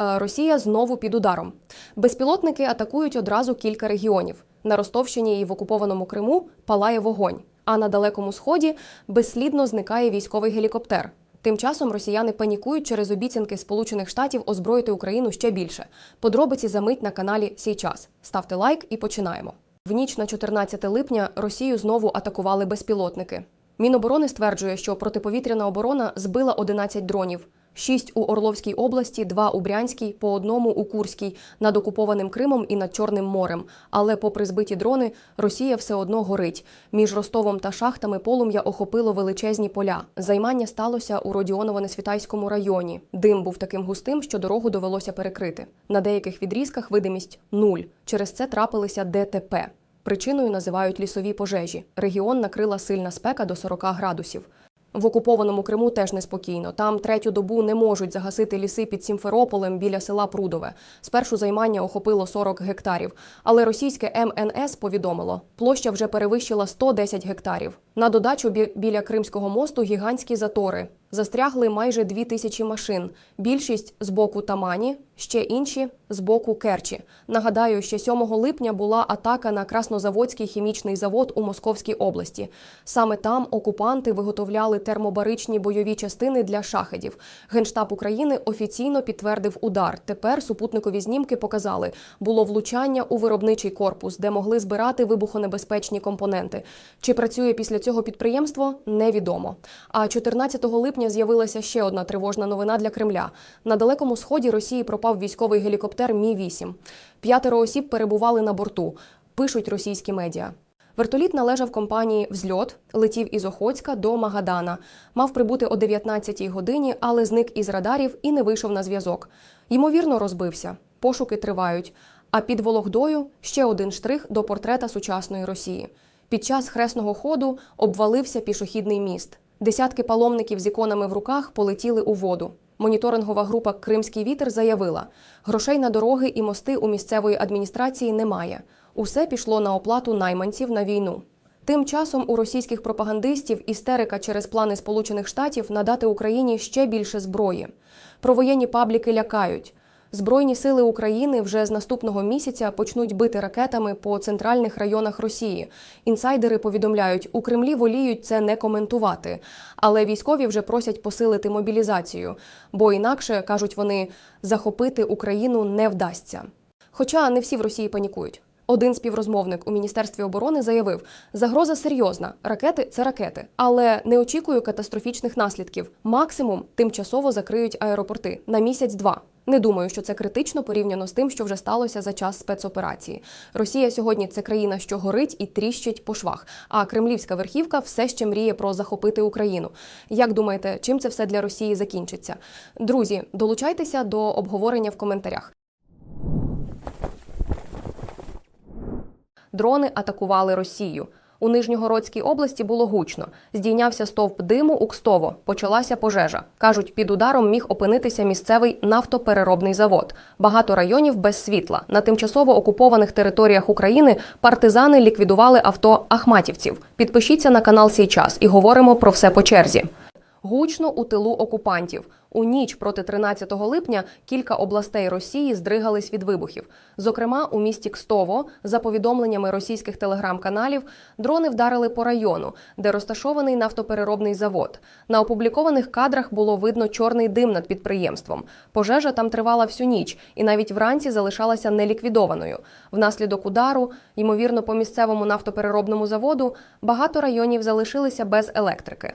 Е, Росія знову під ударом. Безпілотники атакують одразу кілька регіонів. На Ростовщині і в окупованому Криму палає вогонь. А на далекому сході безслідно зникає військовий гелікоптер. Тим часом росіяни панікують через обіцянки Сполучених Штатів озброїти Україну ще більше. Подробиці за мить на каналі Сійчас. Ставте лайк і починаємо. В ніч на 14 липня Росію знову атакували безпілотники. Міноборони стверджує, що протиповітряна оборона збила 11 дронів. Шість у Орловській області, два у Брянській, по одному у Курській, над окупованим Кримом і над Чорним морем. Але, попри збиті дрони, Росія все одно горить. Між Ростовом та шахтами полум'я охопило величезні поля. Займання сталося у Родіоново-Несвітайському районі. Дим був таким густим, що дорогу довелося перекрити. На деяких відрізках видимість нуль. Через це трапилися ДТП. Причиною називають лісові пожежі. Регіон накрила сильна спека до 40 градусів. В окупованому Криму теж неспокійно. Там третю добу не можуть загасити ліси під Сімферополем біля села Прудове. Спершу займання охопило 40 гектарів. Але російське МНС повідомило, площа вже перевищила 110 гектарів. На додачу бі- біля Кримського мосту гігантські затори. Застрягли майже дві тисячі машин. Більшість з боку Тамані, ще інші з боку Керчі. Нагадаю, ще 7 липня була атака на Краснозаводський хімічний завод у Московській області. Саме там окупанти виготовляли термобаричні бойові частини для шахедів. Генштаб України офіційно підтвердив удар. Тепер супутникові знімки показали, було влучання у виробничий корпус, де могли збирати вибухонебезпечні компоненти. Чи працює після цього підприємство, невідомо. А 14 липня з'явилася ще одна тривожна новина для Кремля. На далекому сході Росії пропав військовий гелікоптер Мі 8 П'ятеро осіб перебували на борту. Пишуть російські медіа. Вертоліт належав компанії Взльот, летів із Охотська до Магадана. Мав прибути о 19-й годині, але зник із радарів і не вийшов на зв'язок. Ймовірно, розбився. Пошуки тривають. А під Вологдою ще один штрих до портрета сучасної Росії. Під час хресного ходу обвалився пішохідний міст. Десятки паломників з іконами в руках полетіли у воду. Моніторингова група Кримський вітер заявила: грошей на дороги і мости у місцевої адміністрації немає. Усе пішло на оплату найманців на війну. Тим часом у російських пропагандистів істерика через плани Сполучених Штатів надати Україні ще більше зброї. Провоєнні пабліки лякають. Збройні сили України вже з наступного місяця почнуть бити ракетами по центральних районах Росії. Інсайдери повідомляють, у Кремлі воліють це не коментувати, але військові вже просять посилити мобілізацію, бо інакше кажуть вони, захопити Україну не вдасться. Хоча не всі в Росії панікують. Один співрозмовник у міністерстві оборони заявив: загроза серйозна, ракети це ракети, але не очікую катастрофічних наслідків. Максимум тимчасово закриють аеропорти на місяць-два. Не думаю, що це критично порівняно з тим, що вже сталося за час спецоперації. Росія сьогодні це країна, що горить і тріщить по швах. А кремлівська верхівка все ще мріє про захопити Україну. Як думаєте, чим це все для Росії закінчиться? Друзі, долучайтеся до обговорення в коментарях. Дрони атакували Росію. У Нижньогородській області було гучно. Здійнявся стовп диму у Кстово. Почалася пожежа. Кажуть, під ударом міг опинитися місцевий нафтопереробний завод. Багато районів без світла. На тимчасово окупованих територіях України партизани ліквідували авто ахматівців. Підпишіться на канал «Сій час» і говоримо про все по черзі. Гучно у тилу окупантів. У ніч проти 13 липня кілька областей Росії здригались від вибухів. Зокрема, у місті Кстово, за повідомленнями російських телеграм-каналів, дрони вдарили по району, де розташований нафтопереробний завод. На опублікованих кадрах було видно чорний дим над підприємством. Пожежа там тривала всю ніч і навіть вранці залишалася неліквідованою. Внаслідок удару, ймовірно, по місцевому нафтопереробному заводу, багато районів залишилися без електрики.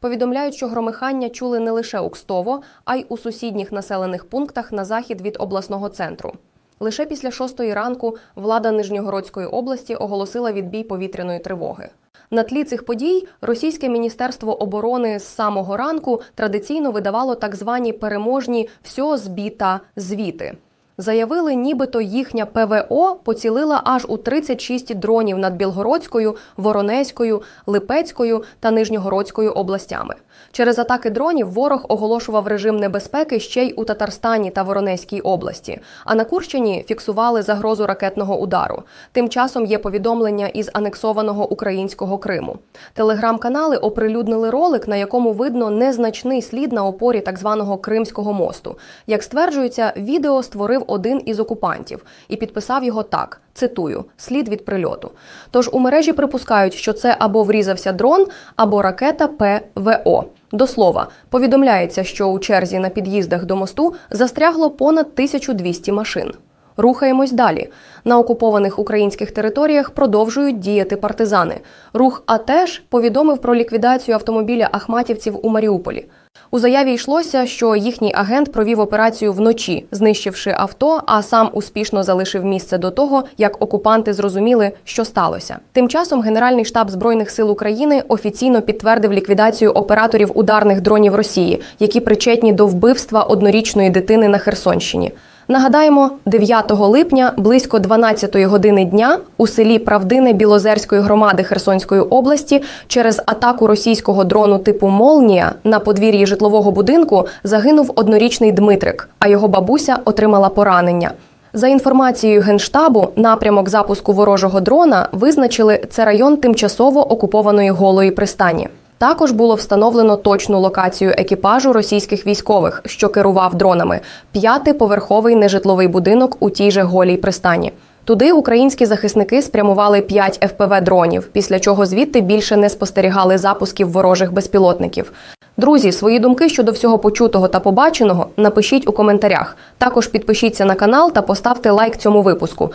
Повідомляють, що громихання чули не лише у Кстово, а й у сусідніх населених пунктах на захід від обласного центру. Лише після шостої ранку влада Нижньогородської області оголосила відбій повітряної тривоги. На тлі цих подій російське міністерство оборони з самого ранку традиційно видавало так звані переможні «всьо збіта звіти. Заявили, нібито їхня ПВО поцілила аж у 36 дронів над Білгородською, Воронезькою, Липецькою та Нижньогородською областями. Через атаки дронів ворог оголошував режим небезпеки ще й у Татарстані та Воронезькій області. А на Курщині фіксували загрозу ракетного удару. Тим часом є повідомлення із анексованого українського Криму. Телеграм-канали оприлюднили ролик, на якому видно незначний слід на опорі так званого Кримського мосту. Як стверджується, відео створив один із окупантів і підписав його так. Цитую слід від прильоту. Тож у мережі припускають, що це або врізався дрон, або ракета ПВО. До слова, повідомляється, що у черзі на під'їздах до мосту застрягло понад 1200 машин. Рухаємось далі. На окупованих українських територіях продовжують діяти партизани. Рух АТЕШ повідомив про ліквідацію автомобіля ахматівців у Маріуполі. У заяві йшлося, що їхній агент провів операцію вночі, знищивши авто, а сам успішно залишив місце до того, як окупанти зрозуміли, що сталося. Тим часом Генеральний штаб збройних сил України офіційно підтвердив ліквідацію операторів ударних дронів Росії, які причетні до вбивства однорічної дитини на Херсонщині. Нагадаємо, 9 липня близько 12 години дня у селі Правдине Білозерської громади Херсонської області через атаку російського дрону типу Молнія на подвір'ї житлового будинку загинув однорічний Дмитрик, а його бабуся отримала поранення. За інформацією Генштабу, напрямок запуску ворожого дрона визначили це район тимчасово окупованої голої пристані. Також було встановлено точну локацію екіпажу російських військових, що керував дронами п'ятиповерховий нежитловий будинок у тій же голій пристані. Туди українські захисники спрямували 5 ФПВ дронів, після чого звідти більше не спостерігали запусків ворожих безпілотників. Друзі, свої думки щодо всього почутого та побаченого напишіть у коментарях. Також підпишіться на канал та поставте лайк цьому випуску.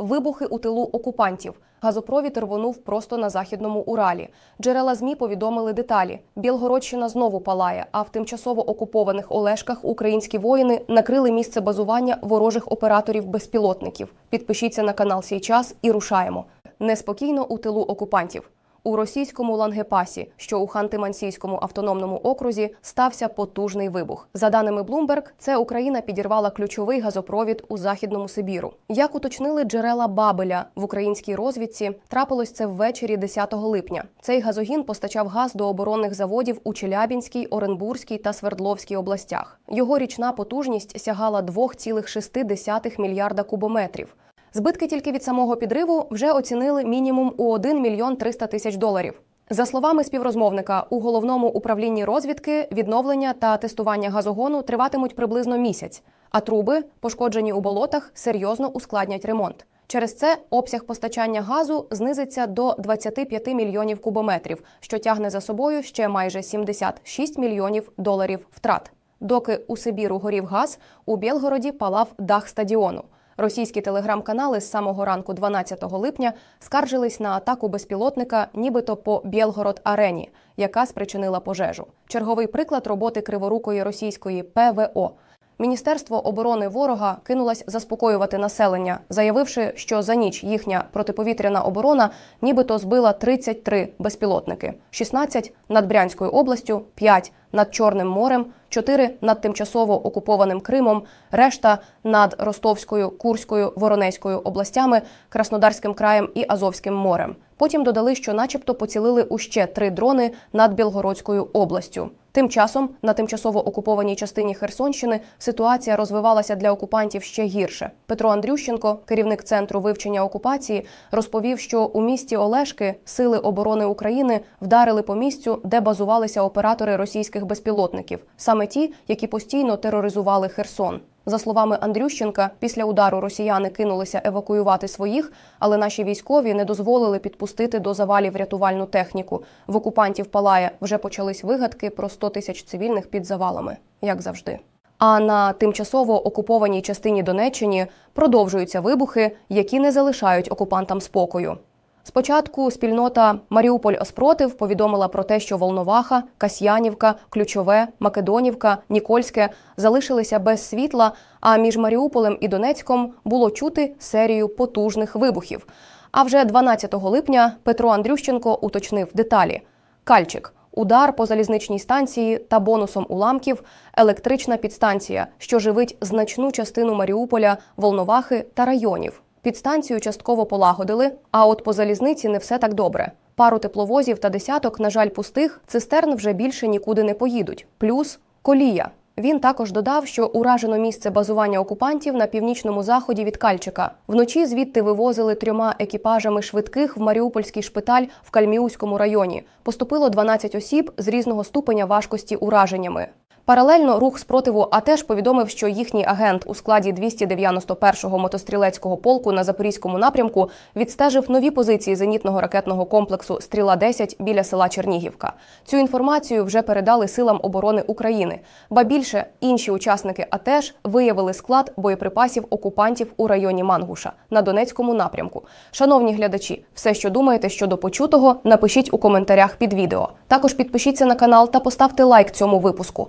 Вибухи у тилу окупантів. Газопровід рвонув просто на західному Уралі. Джерела змі повідомили деталі. Білгородщина знову палає. А в тимчасово окупованих Олешках українські воїни накрили місце базування ворожих операторів безпілотників. Підпишіться на канал «Сій час» і рушаємо. Неспокійно у тилу окупантів. У російському Лангепасі, що у Ханти-Мансійському автономному окрузі, стався потужний вибух. За даними Bloomberg, це Україна підірвала ключовий газопровід у західному Сибіру. Як уточнили джерела Бабеля в українській розвідці, трапилось це ввечері 10 липня. Цей газогін постачав газ до оборонних заводів у Челябінській, Оренбурзькій та Свердловській областях. Його річна потужність сягала 2,6 мільярда кубометрів. Збитки тільки від самого підриву вже оцінили мінімум у 1 мільйон 300 тисяч доларів. За словами співрозмовника, у головному управлінні розвідки відновлення та тестування газогону триватимуть приблизно місяць, а труби, пошкоджені у болотах, серйозно ускладнять ремонт. Через це обсяг постачання газу знизиться до 25 мільйонів кубометрів, що тягне за собою ще майже 76 мільйонів доларів втрат. Доки у Сибіру горів газ, у Білгороді палав дах стадіону. Російські телеграм-канали з самого ранку 12 липня скаржились на атаку безпілотника, нібито по Білгород Арені, яка спричинила пожежу. Черговий приклад роботи криворукої російської ПВО. Міністерство оборони ворога кинулось заспокоювати населення, заявивши, що за ніч їхня протиповітряна оборона нібито збила 33 безпілотники: 16 над Брянською областю, 5 над Чорним морем, 4 над тимчасово окупованим Кримом, решта над Ростовською, Курською, Воронезькою областями, Краснодарським краєм і Азовським морем. Потім додали, що, начебто, поцілили у ще три дрони над Білгородською областю. Тим часом на тимчасово окупованій частині Херсонщини ситуація розвивалася для окупантів ще гірше. Петро Андрющенко, керівник центру вивчення окупації, розповів, що у місті Олешки сили оборони України вдарили по місцю, де базувалися оператори російських безпілотників, саме ті, які постійно тероризували Херсон. За словами Андрющенка, після удару росіяни кинулися евакуювати своїх, але наші військові не дозволили підпустити до завалів рятувальну техніку. В окупантів палає вже почались вигадки про 100 тисяч цивільних під завалами, як завжди. А на тимчасово окупованій частині Донеччині продовжуються вибухи, які не залишають окупантам спокою. Спочатку спільнота Маріуполь Оспротив повідомила про те, що Волноваха, Касьянівка, Ключове, Македонівка, Нікольське залишилися без світла. А між Маріуполем і Донецьком було чути серію потужних вибухів. А вже 12 липня Петро Андрющенко уточнив деталі. Кальчик удар по залізничній станції та бонусом уламків електрична підстанція, що живить значну частину Маріуполя, Волновахи та районів. Підстанцію частково полагодили, а от по залізниці не все так добре. Пару тепловозів та десяток, на жаль, пустих цистерн вже більше нікуди не поїдуть. Плюс колія. Він також додав, що уражено місце базування окупантів на північному заході від Кальчика. Вночі звідти вивозили трьома екіпажами швидких в Маріупольський шпиталь в Кальміуському районі. Поступило 12 осіб з різного ступеня важкості ураженнями. Паралельно рух спротиву АТЕШ повідомив, що їхній агент у складі 291-го мотострілецького полку на запорізькому напрямку відстежив нові позиції зенітного ракетного комплексу Стріла 10 біля села Чернігівка. Цю інформацію вже передали силам оборони України. Ба більше інші учасники АТЕШ виявили склад боєприпасів окупантів у районі Мангуша на Донецькому напрямку. Шановні глядачі, все, що думаєте щодо почутого, напишіть у коментарях під відео. Також підпишіться на канал та поставте лайк цьому випуску.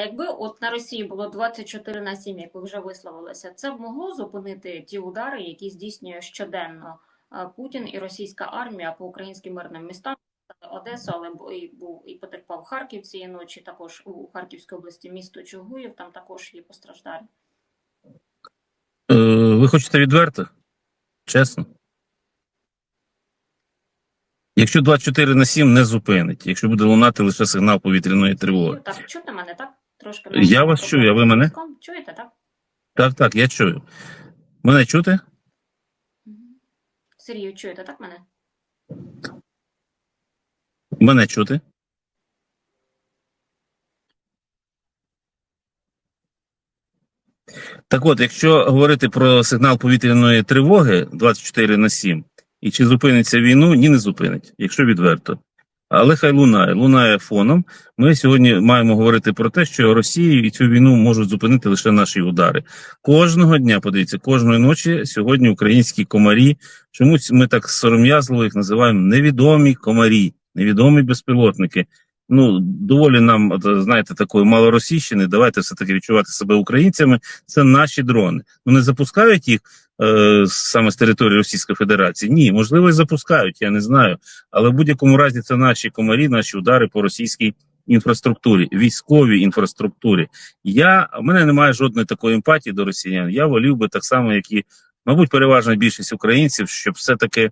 Якби от на Росії було 24 на 7, як ви вже висловилися, це б могло зупинити ті удари, які здійснює щоденно Путін і російська армія по українським мирним містам. Одесу, але і був і потерпав Харків цієї ночі. Також у Харківській області місто Чугуїв. Там також є постраждалі. Е, ви хочете відверто? Чесно? Якщо 24 на 7 не зупинить, якщо буде лунати лише сигнал повітряної тривоги. Так, чути мене, так? Трошки Я вас чую, а ви мене? чуєте, так? Так, так, я чую. Мене чути? Сергію, чуєте, так мене? Мене чути? Так от, якщо говорити про сигнал повітряної тривоги 24 на 7, і чи зупиниться війну, ні, не зупинить, якщо відверто. Але хай лунає, лунає фоном. Ми сьогодні маємо говорити про те, що Росію і цю війну можуть зупинити лише наші удари. Кожного дня, подивіться, кожної ночі сьогодні українські комарі. Чомусь ми так сором'язливо їх називаємо невідомі комарі, невідомі безпілотники. Ну, доволі нам, знаєте, такої малоросійщини. Давайте все-таки відчувати себе українцями. Це наші дрони. Ну не запускають їх е, саме з території Російської Федерації. Ні, можливо, і запускають, я не знаю. Але в будь-якому разі це наші комарі, наші удари по російській інфраструктурі, військовій інфраструктурі. Я в мене немає жодної такої емпатії до росіян. Я волів би так само, як і, мабуть, переважна більшість українців, щоб все-таки м,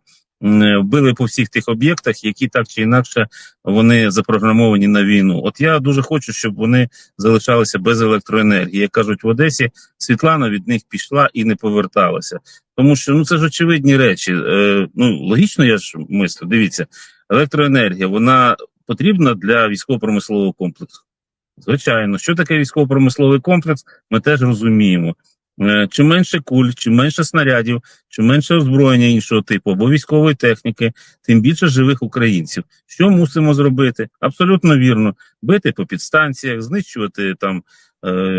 били по всіх тих об'єктах, які так чи інакше вони запрограмовані на війну. От я дуже хочу, щоб вони залишалися без електроенергії. Як кажуть в Одесі, Світлана від них пішла і не поверталася. Тому що ну це ж очевидні речі. Е, ну логічно, я ж мислю. Дивіться, електроенергія вона потрібна для військово-промислового комплексу. Звичайно, що таке військово-промисловий комплекс, ми теж розуміємо. Е, Чим менше куль, чим менше снарядів, чим менше озброєння іншого типу або військової техніки, тим більше живих українців. Що мусимо зробити? Абсолютно вірно: бити по підстанціях, знищувати там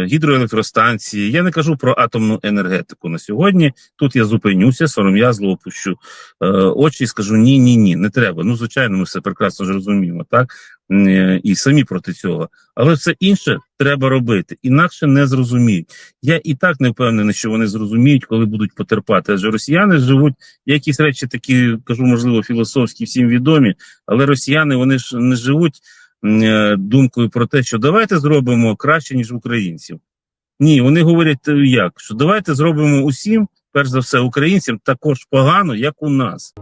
гідроелектростанції. Я не кажу про атомну енергетику на сьогодні. Тут я зупинюся, сором'язливо пущу е, очі і скажу: ні, ні, ні, не треба. Ну, звичайно, ми все прекрасно ж розуміємо, так Е, і самі проти цього. Але все інше треба робити, інакше не зрозуміють. Я і так не впевнений, що вони зрозуміють, коли будуть потерпати. Адже росіяни живуть якісь речі, такі кажу, можливо, філософські, всім відомі, але росіяни вони ж не живуть е, думкою про те, що давайте зробимо краще ніж українців. Ні, вони говорять е, як, що давайте зробимо усім, перш за все, українцям також погано, як у нас.